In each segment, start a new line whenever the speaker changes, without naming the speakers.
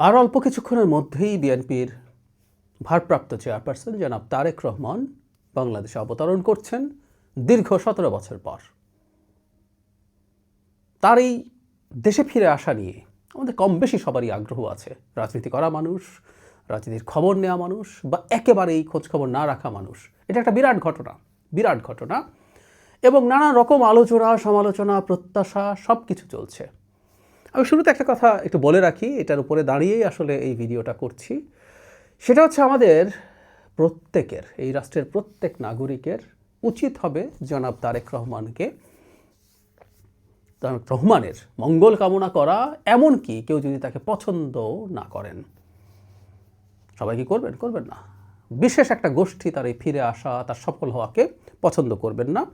আর অল্প কিছুক্ষণের মধ্যেই বিএনপির ভারপ্রাপ্ত চেয়ারপারসন জনাব তারেক রহমান বাংলাদেশে অবতরণ করছেন দীর্ঘ সতেরো বছর পর। তার এই দেশে ফিরে আসা নিয়ে আমাদের কম বেশি সবারই আগ্রহ আছে। রাজনীতি করা মানুষ, রাজনীতির খবর নেওয়া মানুষ বা একেবারেই খোঁজ খবর না রাখা মানুষ। এটা একটা বিরাট ঘটনা বিরাট ঘটনা। এবং নানা রকম আলোচনা, সমালোচনা, প্রত্যাশা সব কিছু চলছে। আমি শুরুতে একটা কথা একটু বলে রাখি, এটার উপরে দাঁড়িয়েই আসলে এই ভিডিওটা করছি। সেটা হচ্ছে আমাদের প্রত্যেকের, এই রাষ্ট্রের প্রত্যেক নাগরিকের উচিত হবে জনাব তারেক রহমানকে, তারেক রহমানের মঙ্গল কামনা করা, এমনকি কেউ যদি তাকে পছন্দ না করেন। সবাই কি করবেন? করবেন না। বিশেষ একটা গোষ্ঠী তার এই ফিরে আসা, তার সফল হওয়াকে পছন্দ করবেন না।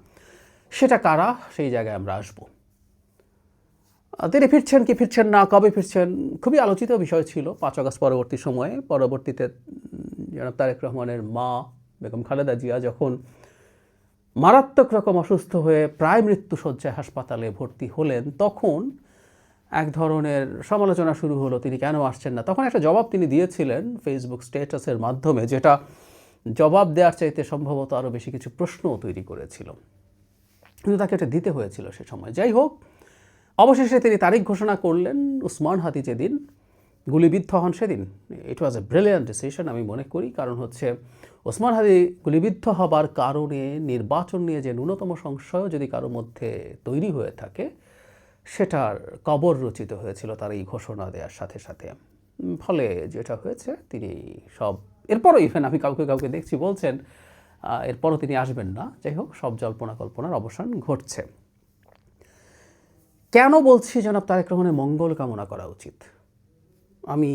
সেটা কারা? সেই জায়গায় আমরা আসব। তিনি ফিরছেন কি ফিরছেন না, কবে ফিরছেন, খুবই আলোচিত বিষয় ছিল পাঁচ আগস্ট পরবর্তী সময়ে। পরবর্তীতে জনাব তারেক রহমানের মা বেগম খালেদা জিয়া যখন মারাত্মক রকম অসুস্থ হয়ে প্রায় মৃত্যুসজ্জায় হাসপাতালে ভর্তি হলেন, তখন এক ধরনের সমালোচনা শুরু হলো, তিনি কেন আসছেন না? তখন একটা জবাব তিনি দিয়েছিলেন ফেসবুক স্ট্যাটাসের মাধ্যমে, যেটা জবাব দেওয়ার চাইতে সম্ভবত আরও বেশি কিছু প্রশ্নও তৈরি করেছিল। কিন্তু তাকে এটা দিতে হয়েছিল সে সময়। যাই হোক অবশেষে তিনি তারিখ ঘোষণা করলেন, উসমান হাতি যেদিন গুলিবিদ্ধ হন সেদিন। ইট ওয়াজ এ ব্রিলিয়ান্ট ডিসিশন আমি মনে করি, কারণ হচ্ছে ওসমান হাদি গুলিবিদ্ধ হবার কারণে নির্বাচন নিয়ে যে ন্যূনতম সংশয় যদি কারোর মধ্যে তৈরি হয়ে থাকে, সেটার কবর রচিত হয়েছিল তার এই ঘোষণা দেওয়ার সাথে সাথে। ফলে যেটা হয়েছে, তিনি সব, এরপরও ইভেন আমি কাউকে কাউকে দেখছি বলছেন এরপরও তিনি আসবেন না। যাই হোক, সব জল্পনা কল্পনার অবসান ঘটছে। কেন বলছি জনাব তারেক রহমানের মঙ্গল কামনা করা উচিত? আমি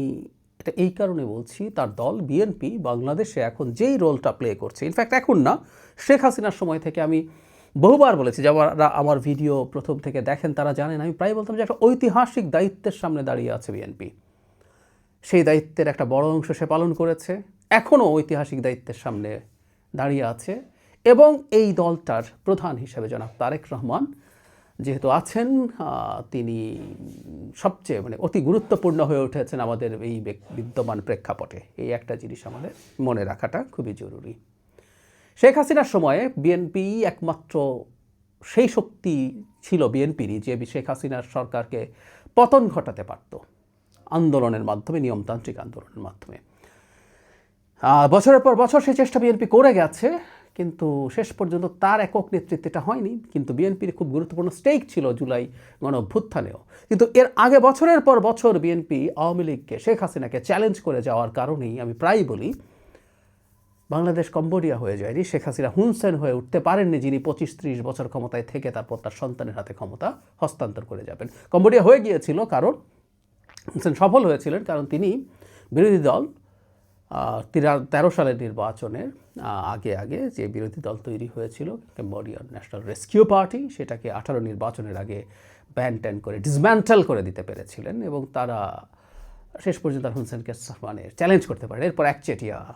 এটা এই কারণে বলছি, তার দল, বিএনপি, বাংলাদেশে এখন যেই রোলটা প্লে করছে ইনফ্যাক্ট এখন না, শেখ হাসিনার সময় থেকে আমি বহুবার বলেছি, যারা আমার ভিডিও প্রথম থেকে দেখেন তারা জানেন, আমি প্রায় বলতাম যে একটা ঐতিহাসিক দায়িত্বের সামনে দাঁড়িয়ে আছে বিএনপি। সেই দায়িত্বের একটা বড় অংশ সে পালন করেছে, এখনও ঐতিহাসিক দায়িত্বের সামনে দাঁড়িয়ে আছে এবং এই দলটার প্রধান হিসেবে জনাব তারেক রহমান যেহেতু আছেন তিনি সবচেয়ে মানে অতি গুরুত্বপূর্ণ হয়ে উঠেছেন আমাদের এই বিদ্যমান প্রেক্ষাপটে। এই একটা জিনিস আমাদের মনে রাখাটা খুবই জরুরি। শেখ হাসিনার সময়ে বিএনপি একমাত্র সেই শক্তি ছিল বিএনপিরই, যে শেখ হাসিনার সরকারকে পতন ঘটাতে পারত আন্দোলনের মাধ্যমে, নিয়মতান্ত্রিক আন্দোলনের মাধ্যমে। বছরের পর বছর সেই চেষ্টা বিএনপি করে গেছে। কিন্তু শেষ পর্যন্ত তার একক নেতৃত্বটা হয়নি, কিন্তু বিএনপির খুব গুরুত্বপূর্ণ স্টেক ছিল জুলাই গণ অভ্যুত্থানেও কিন্তু এর আগে বছরের পর বছর বিএনপি আওয়ামী লীগকে শেখ হাসিনাকে চ্যালেঞ্জ করে যাওয়ার কারণেই আমি প্রায়ই বলি, বাংলাদেশ কম্বোডিয়া হয়ে যায়নি, শেখ হাসিনা হুনসেন হয়ে উঠতে পারেননি যিনি পঁচিশ ত্রিশ বছর ক্ষমতায় থেকে তারপর তার সন্তানের হাতে ক্ষমতা হস্তান্তর করে যাবেন। কম্বোডিয়া হয়ে গিয়েছিল কারণ হুনসেন সফল হয়েছিলেন কারণ তিনি বিরোধী দল তিরা- সালের নির্বাচনের আগে আগে যে বিরোধী দল তৈরি হয়েছিল কম্বোডিয়ান ন্যাশনাল রেস্কিউ পার্টি সেটাকে আঠারো নির্বাচনের আগে ব্যান ট্যান করে ডিসম্যান্টাল করে দিতে পেরেছিলেন এবং তারা শেষ পর্যন্ত হুনসেনকে মানে চ্যালেঞ্জ করতে পারে এরপর একচেটিয়া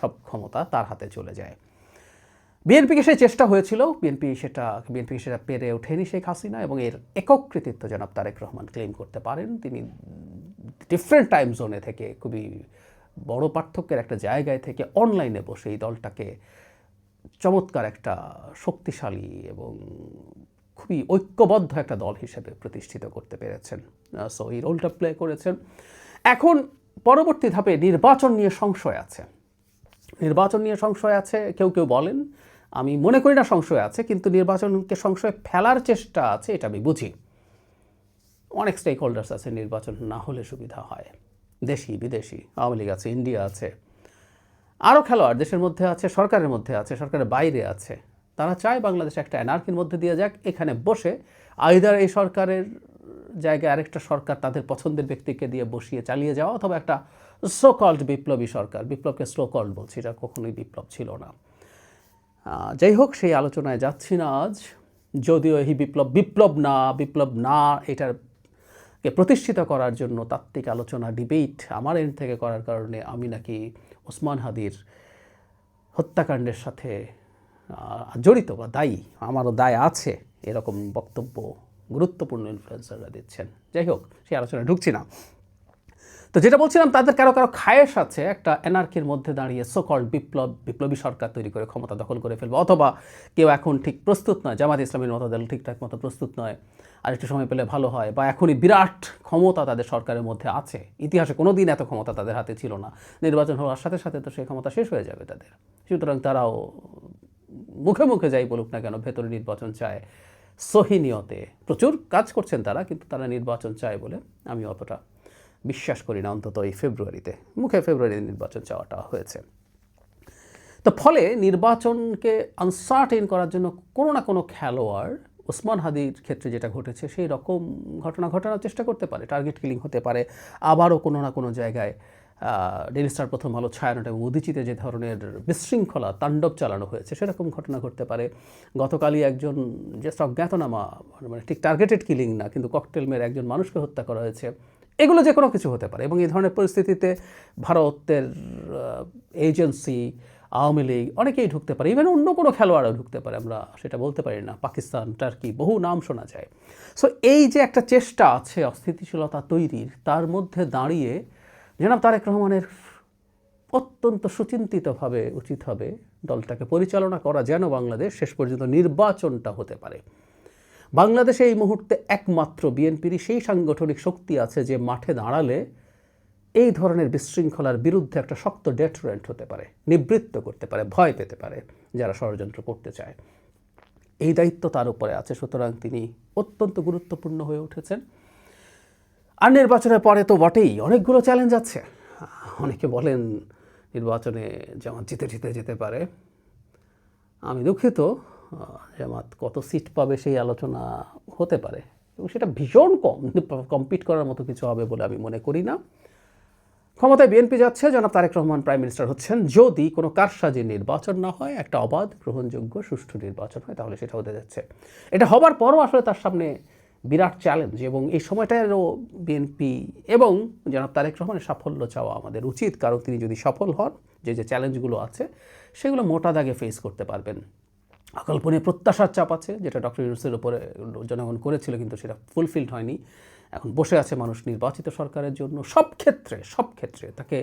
সব ক্ষমতা তার হাতে চলে যায়। বিএনপিকে সেই চেষ্টা হয়েছিল বিএনপি সেটা বিএনপি সেটা পেরে ওঠেনি শেখ হাসিনা এবং এর একক কৃতিত্ব জনাব তারেক রহমান ক্লেম করতে পারেন। তিনি ডিফারেন্ট টাইম জোনে থেকে খুবই বড় পার্থক্যের একটা জায়গায় থেকে অনলাইনে বসে এই দলটাকে চমৎকার একটা শক্তিশালী এবং খুবই ঐক্যবদ্ধ একটা দল হিসেবে প্রতিষ্ঠিত করতে পেরেছেন। সো এই রোলটা প্লে করেছেন। এখন পরবর্তী ধাপে নির্বাচন নিয়ে সংশয় আছে। নির্বাচন নিয়ে সংশয় আছে, কেউ কেউ বলেন। আমি মনে করি না সংশয় আছে, কিন্তু নির্বাচনকে সংশয় ফেলার চেষ্টা আছে, এটা আমি বুঝি। অনেক স্টেক হোল্ডার্স আছে, নির্বাচন না হলে সুবিধা হয়। দেশি, বিদেশি, আওয়ামী লীগ আছে, ইন্ডিয়া আছে। আরও খেলোয়াড় দেশের মধ্যে আছে, সরকারের মধ্যে আছে, সরকারের বাইরে আছে। তারা চায় বাংলাদেশ একটা অ্যানার্কির মধ্যে দিয়ে যাক, এখানে বসে আইদার এই সরকারের জায়গায় আরেকটা সরকার তাদের পছন্দের ব্যক্তিকে দিয়ে বসিয়ে চালিয়ে যাওয়া অথবা একটা সোকল্ড বিপ্লবী সরকার, বিপ্লবকে স্লোকল্ড বলছি, এটা কখনোই বিপ্লব ছিল না। যাই হোক, সেই আলোচনায় যাচ্ছি না আজ। যদিও এই বিপ্লব বিপ্লব না বিপ্লব না, এটার কে প্রতিষ্ঠিত করার জন্য তাত্ত্বিক আলোচনা ডিবেট আমার এন্ড থেকে করার কারণে আমি নাকি ওসমান হাদির হত্যাকাণ্ডের সাথে জড়িত বা দায়ী। আমারও দায় আছে এরকম বক্তব্য গুরুত্বপূর্ণ ইনফ্লুয়েন্সাররা দিচ্ছেন। যাই হোক, সেই আলোচনায় ঢুকছি না। তো যেটা বলছিলাম, তাদের কারও কারও খায়েশ আছে, একটা এনার্কির মধ্যে দাঁড়িয়ে সকল বিপ্লব, বিপ্লবী সরকার তৈরি করে ক্ষমতা দখল করে ফেলবে, অথবা কেউ এখন ঠিক প্রস্তুত নয়, জামাত ইসলামের মতো দল ঠিকঠাক মতো প্রস্তুত নয়, আর একটু সময় পেলে ভালো হয়, বা এখনই বিরাট ক্ষমতা তাদের সরকারের মধ্যে আছে। ইতিহাসে কোনো দিন এত ক্ষমতা তাদের হাতে ছিল না। নির্বাচন হওয়ার সাথে সাথে তো সেই ক্ষমতা শেষ হয়ে যাবে তাদের। সুতরাং তারাও মুখে মুখে যাই বলুক না কেন, ভেতরে নির্বাচন চায়। সহিনিয়তে প্রচুর কাজ করছেন তারা, কিন্তু তারা নির্বাচন চায় বলে আমি অতটা বিশ্বাস করি না, অন্তত এই ফেব্রুয়ারিতে। মুখে ফেব্রুয়ারিতে নির্বাচন চাওয়াটা হয়েছে। তো ফলে নির্বাচনকে আনসার্টেন করার জন্য কোনো না কোনো খেলোয়াড়, ওসমান হাদির ক্ষেত্রে যেটা ঘটেছে, সেই রকম ঘটনা ঘটানোর চেষ্টা করতে পারে। টার্গেট কিলিং হতে পারে। আবারও কোনো না কোনো জায়গায় ডেলি স্টার প্রথম আলো ছায়ানট এবং উদিচিতে যে ধরনের বিশৃঙ্খলা, তাণ্ডব চালানো হয়েছে, সেরকম ঘটনা ঘটতে পারে। গতকালই একজন জাস্ট অজ্ঞাতনামা মানে ঠিক টার্গেটেড কিলিং না, কিন্তু ককটেল মেরে একজন মানুষকে হত্যা করা হয়েছে। এগুলো যে কোনো কিছু হতে পারে এবং এই ধরনের পরিস্থিতিতে ভারতের এজেন্সি আওয়ামী লীগ অনেকেই ঢুকতে পারে। ইভেন অন্য কোনো খেলোয়াড়ও ঢুকতে পারে, আমরা সেটা বলতে পারি না। পাকিস্তান টার্কি বহু নাম শোনা যায়। সো এই যে একটা চেষ্টা আছে অস্থিতিশীলতা তৈরির, তার মধ্যে দাঁড়িয়ে জনাব তারেক রহমানের অত্যন্ত সুচিন্তিতভাবে উচিত হবে দলটাকে পরিচালনা করা যেন বাংলাদেশ শেষ পর্যন্ত নির্বাচনটা হতে পারে। বাংলাদেশে এই মুহূর্তে একমাত্র বিএনপিরই সেই সাংগঠনিক শক্তি আছে যে মাঠে দাঁড়ালে এই ধরনের বিশৃঙ্খলার বিরুদ্ধে একটা শক্ত ডেটরেন্ট হতে পারে, নিবৃত্ত করতে পারে, ভয় পেতে পারে যারা ষড়যন্ত্র করতে চায়। এই দায়িত্ব তার উপরে আছে, সুতরাং তিনি অত্যন্ত গুরুত্বপূর্ণ হয়ে উঠেছেন। আর নির্বাচনের পরে তো বটেই, অনেকগুলো চ্যালেঞ্জ আছে। অনেকে বলেন নির্বাচনে যেমন জিতে জিতে যেতে পারে। আমি দুঃখিত জামাত কত সিট পাবে সেই আলোচনা হতে পারে। এবং সেটা ভীষণ কম কম্পিট করার মতো কিছু হবে বলে আমি মনে করি না। ক্ষমতায় বিএনপি যাচ্ছে, জনাব তারেক রহমান প্রাইম মিনিস্টার হচ্ছেন। যদি কোনো কারসাজি নির্বাচন না হয়, একটা অবাধ, গ্রহণযোগ্য, সুষ্ঠু নির্বাচন হয়, তাহলে সেটা হতে যাচ্ছে। এটা হবার পরও আসলে তার সামনে বিরাট চ্যালেঞ্জ এবং এই সময়টারও বিএনপি এবং জনাব তারেক রহমানের সাফল্য চাওয়া আমাদের উচিত। কারণ তিনি যদি সফল হন, যে যে চ্যালেঞ্জগুলো আছে, সেগুলো মোটা দাগে ফেস করতে পারবেন। অকল্পনীয় প্রত্যাশার চাপ আছে, যেটা ডক্টর ইউনুসের উপরে জনগণ করেছিল, কিন্তু সেটা ফুলফিলড হয়নি। এখন বসে আছে মানুষ নির্বাচিত সরকারের জন্য। সব ক্ষেত্রে সব ক্ষেত্রে তাকে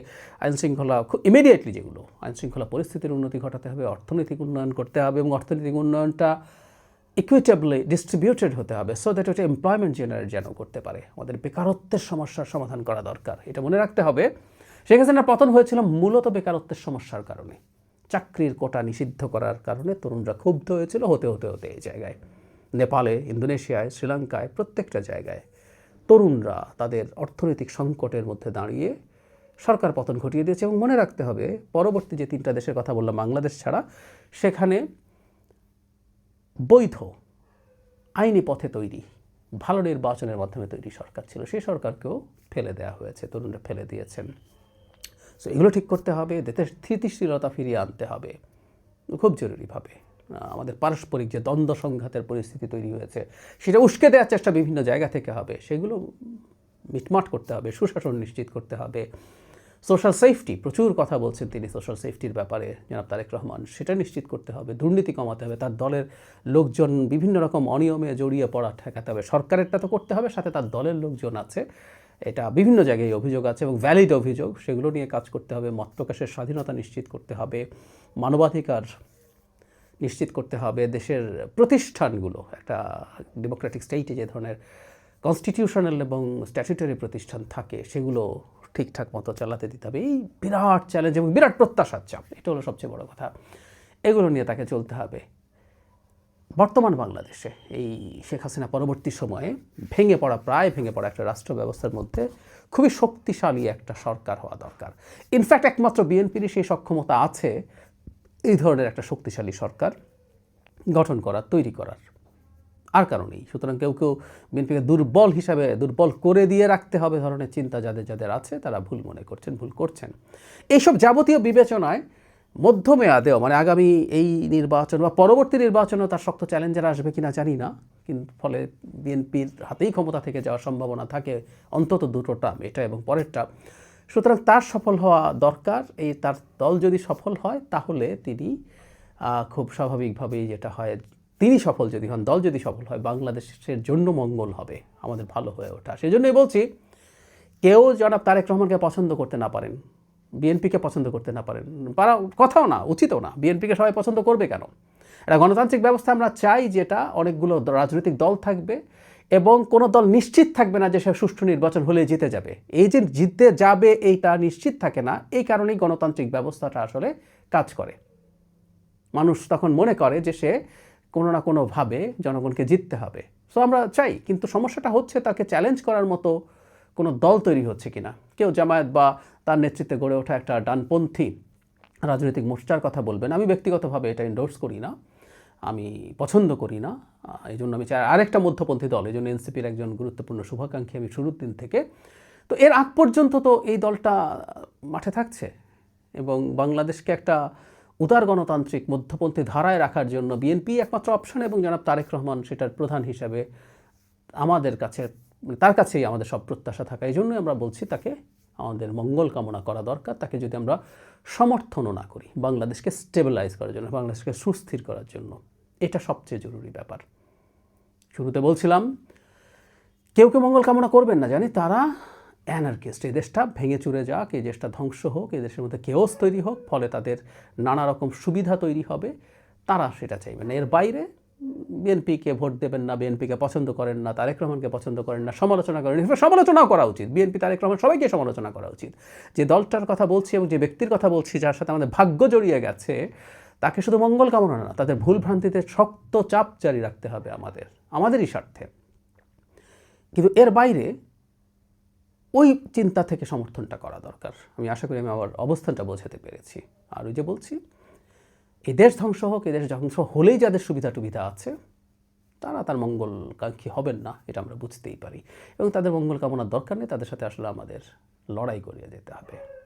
আইনশৃঙ্খলা খুব ইমিডিয়েটলি যেগুলো, আইনশৃঙ্খলা পরিস্থিতির উন্নতি ঘটাতে হবে, অর্থনৈতিক উন্নয়ন করতে হবে, এবং অর্থনৈতিক উন্নয়নটা ইকুইটেবলি ডিস্ট্রিবিউটেড হতে হবে সো দ্যাট ওটা এমপ্লয়মেন্ট জেনারেট যেন করতে পারে। আমাদের বেকারত্বের সমস্যার সমাধান করা দরকার, এটা মনে রাখতে হবে। শেখ হাসিনার পতন হয়েছিল মূলত বেকারত্বের সমস্যার কারণে। চাকরির কোটা নিষিদ্ধ করার কারণে তরুণরা ক্ষুব্ধ হয়েছিল হতে হতে হতে এই জায়গায়। নেপালে, ইন্দোনেশিয়ায়, শ্রীলঙ্কায় প্রত্যেকটা জায়গায় তরুণরা তাদের অর্থনৈতিক সংকটের মধ্যে দাঁড়িয়ে সরকার পতন ঘটিয়ে দিয়েছে এবং মনে রাখতে হবে, পরবর্তী যে তিনটা দেশের কথা বললাম, বাংলাদেশ ছাড়া, সেখানে বৈধ আইনি পথে তৈরি, ভালো নির্বাচনের মাধ্যমে তৈরি সরকার ছিল। সেই সরকারকেও ফেলে দেওয়া হয়েছে, তরুণরা ফেলে দিয়েছেন। সো এগুলো ঠিক করতে হবে দেশের স্থিতিশীলতা ফিরিয়ে আনতে হবে। খুব জরুরিভাবে। আমাদের পারস্পরিক যে দ্বন্দ্ব সংঘাতের পরিস্থিতি তৈরি হয়েছে, সেটা উস্কে দেওয়ার চেষ্টা বিভিন্ন জায়গা থেকে হবে। সেগুলো মিটমাট করতে হবে, সুশাসন নিশ্চিত করতে হবে। সোশ্যাল সেফটি প্রচুর কথা বলছেন তিনি সোশ্যাল সেফটির ব্যাপারে, জনাব তারেক রহমান। সেটা নিশ্চিত করতে হবে, দুর্নীতি কমাতে হবে, তার দলের লোকজন বিভিন্ন রকম অনিয়মে জড়িয়ে পড়া ঠেকাতে হবে। সরকারেরটা তো করতে হবে, সাথে তার দলের লোকজন আছে। এটা বিভিন্ন জায়গায় অভিযোগ আছে এবং ভ্যালিড অভিযোগ। সেগুলো নিয়ে কাজ করতে হবে, মত প্রকাশের স্বাধীনতা নিশ্চিত করতে হবে, মানবাধিকার নিশ্চিত করতে হবে, দেশের প্রতিষ্ঠানগুলো, একটা ডেমোক্রেটিক স্টেটে যে ধরনের কনস্টিটিউশনাল এবং স্ট্যাচুটারি প্রতিষ্ঠান থাকে, সেগুলো ঠিকঠাক মতো চালাতে দিতে হবে। এই বিরাট চ্যালেঞ্জ এবং বিরাট প্রত্যাশার চাপ, এটা হলো সবচেয়ে বড় কথা। এগুলো নিয়ে তাকে চলতে হবে। বর্তমান বাংলাদেশে এই শেখ হাসিনা পরবর্তী সময়ে ভেঙে পড়া, প্রায় ভেঙে পড়া একটা রাষ্ট্র ব্যবস্থার মধ্যে খুবই শক্তিশালী একটা সরকার হওয়া দরকার। ইনফ্যাক্ট একমাত্র বিএনপিরই সেই সক্ষমতা আছে এই ধরনের একটা শক্তিশালী সরকার গঠন করার, তৈরি করার। আর কারণেই সুতরাং কেউ কেউ বিএনপিকে দুর্বল হিসাবে, দুর্বল করে দিয়ে রাখতে হবে ধরনের চিন্তা যাদের যাদের আছে, তারা ভুল মনে করছেন, ভুল করছেন। এইসব যাবতীয় বিবেচনায় মধ্যমেয়াদেও মানে আগামী এই নির্বাচন বা পরবর্তী নির্বাচনেও তার শক্ত চ্যালেঞ্জার আসবে কিনা জানি না, কিন্তু ফলে বিএনপির হাতেই ক্ষমতা থেকে যাওয়ার সম্ভাবনা থাকে অন্তত দুটো টার্ম এটা এবং পরের পরেরটা। সুতরাং তার সফল হওয়া দরকার, এই তার দল যদি সফল হয়, তাহলে তিনি খুব স্বাভাবিকভাবেই যেটা হয়, তিনি সফল যদি হন, দল যদি সফল হয়, বাংলাদেশের জন্য মঙ্গল হবে, আমাদের ভালো হয়ে ওঠা। সেই জন্যই বলছি, কেউ জনাব তারেক রহমানকে পছন্দ করতে না পারেন। বিএনপিকে পছন্দ করতে না পারেন। পারা কথাও না, উচিতও না। বিএনপিকে সবাই পছন্দ করবে কেন? একটা গণতান্ত্রিক ব্যবস্থা আমরা চাই যেটা অনেকগুলো রাজনৈতিক দল থাকবে এবং কোনো দল নিশ্চিত থাকবে না যে সে সুষ্ঠু নির্বাচন হলে জিতে যাবে। এই যে জিততে যাবে এইটা নিশ্চিত থাকে না, এই কারণেই গণতান্ত্রিক ব্যবস্থাটা আসলে কাজ করে। মানুষ তখন মনে করে যে সে কোনো না কোনোভাবে জনগণকে জিততে হবে। সো আমরা চাই, কিন্তু সমস্যাটা হচ্ছে তাকে চ্যালেঞ্জ করার মতো কোনো দল তৈরি হচ্ছে কিনা। কেউ জামায়াত বা তার নেতৃত্বে গড়ে ওঠা একটা ডানপন্থী রাজনৈতিক মোর্চার কথা বলবেন। আমি ব্যক্তিগতভাবে এটা এন্ডোর্স করি না। আমি পছন্দ করি না। এই জন্য আমি চাই আরেকটা মধ্যপন্থী দল, এই জন্য এনসিপির একজন গুরুত্বপূর্ণ শুভাকাঙ্ক্ষী আমি শুরুর দিন থেকে। তো এর আগ পর্যন্ত তো এই দলটা মাঠে থাকছে এবং বাংলাদেশকে একটা উদার গণতান্ত্রিক মধ্যপন্থী ধারায় রাখার জন্য বিএনপি একমাত্র অপশন এবং জনাব তারেক রহমান সেটার প্রধান হিসাবে আমাদের কাছে, তার কাছেই আমাদের সব প্রত্যাশা থাকা। এই জন্যই আমরা বলছি তাকে আমাদের মঙ্গল কামনা করা দরকার। তাকে যদি আমরা সমর্থনও না করি, বাংলাদেশকে স্টেবিলাইজ করার জন্য, বাংলাদেশকে সুস্থির করার জন্য, এটা সবচেয়ে জরুরি ব্যাপার। শুরুতে বলছিলাম, কেউ কেউ মঙ্গল কামনা করবেন না, জানি তারা অ্যানার্কিস্ট এই দেশটা ভেঙে চুরে যাক, এই দেশটা ধ্বংস হোক, এই দেশের মধ্যে কেওস তৈরি হোক, ফলে তাদের নানা রকম সুবিধা তৈরি হবে, তারা সেটা চাইবে না। এর বাইরে বিএনপিকে ভোট দেবেন না বিএনপিকে পছন্দ করেন না, তারেক রহমানকে পছন্দ করেন না, সমালোচনা করেন সমালোচনাও করা উচিত। বিএনপি তারেক রহমান সবাইকে সমালোচনা করা উচিত। যে দলটার কথা বলছি এবং যে ব্যক্তির কথা বলছি, যার সাথে আমাদের ভাগ্য জড়িয়ে গেছে, তাকে শুধু মঙ্গল কামনা না, তাদের ভুল ভ্রান্তিতে শক্ত চাপ জারি রাখতে হবে আমাদের, আমাদেরই স্বার্থে। কিন্তু এর বাইরে ওই চিন্তা থেকে সমর্থনটা করা দরকার। আমি আশা করি আমি আমার অবস্থানটা বোঝাতে পেরেছি। আর ওই যে বলছি এই দেশ ধ্বংস হোক এদেশ ধ্বংস হলেই যাদের সুবিধা টুবিধা আছে, তারা তার মঙ্গলকাঙ্ক্ষী হবেন না, এটা আমরা বুঝতেই পারি। এবং তাদের মঙ্গল কামনার দরকার নেই, তাদের সাথে আসলে আমাদের লড়াই করিয়ে যেতে হবে।